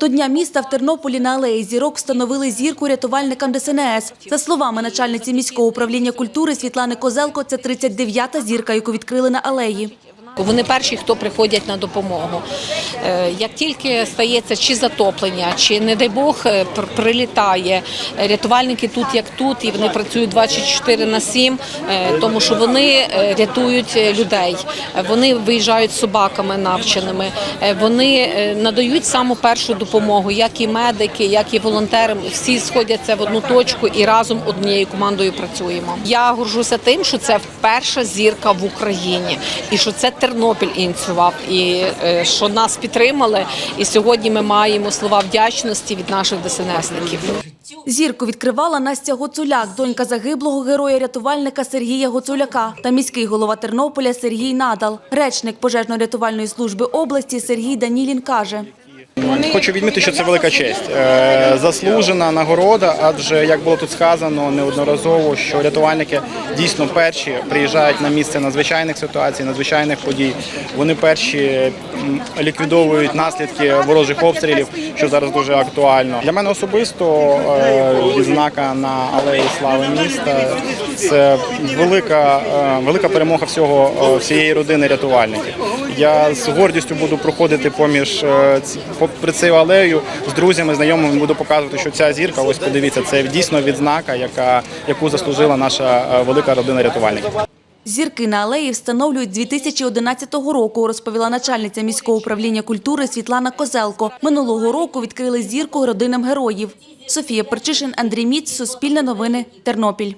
До Дня міста в Тернополі на алеї зірок встановили зірку рятувальникам ДСНС. За словами начальниці міського управління культури Світлани Козелко, це 39-та зірка, яку відкрили на алеї. Вони перші, хто приходять на допомогу. Е, Як тільки стається чи затоплення, чи не дай Бог е, прилітає, е, рятувальники тут як тут, і вони працюють 24 на 7, е, тому що вони рятують людей. Вони виїжджають собаками навченими, вони надають саму першу допомогу, як і медики, як і волонтери. Всі сходяться в одну точку і разом однією командою працюємо. Я горжуся тим, що це перша зірка в Україні, і що це Тернопіль ініціював, і е, що нас підтримали. І сьогодні ми маємо слова вдячності від наших ДСНСників. Зірку відкривала Настя Гоцуляк, донька загиблого героя-рятувальника Сергія Гоцуляка та міський голова Тернополя Сергій Надал. Речник пожежно-рятувальної служби області Сергій Данілін каже. Хочу відмітити, що це велика честь, Е, заслужена нагорода, адже як було тут сказано неодноразово, що рятувальники дійсно перші приїжджають на місце надзвичайних ситуацій, надзвичайних подій. Вони перші ліквідовують наслідки ворожих обстрілів, що зараз дуже актуально. Для мене особисто е, відзнака на алеї слави міста це велика, е, велика перемога всього всієї родини рятувальників. Я з гордістю буду проходити поміж ці- попри цю алею з друзями, знайомими буду показувати, що ця зірка, ось подивіться, це дійсно відзнака, яка яку заслужила наша е, велика родина рятувальників. Зірки на алеї встановлюють з 2011 року, розповіла начальниця міського управління культури Світлана Козелко. Минулого року відкрили зірку родинам героїв. Софія Перчишин, Андрій Міц, Суспільне новини, Тернопіль.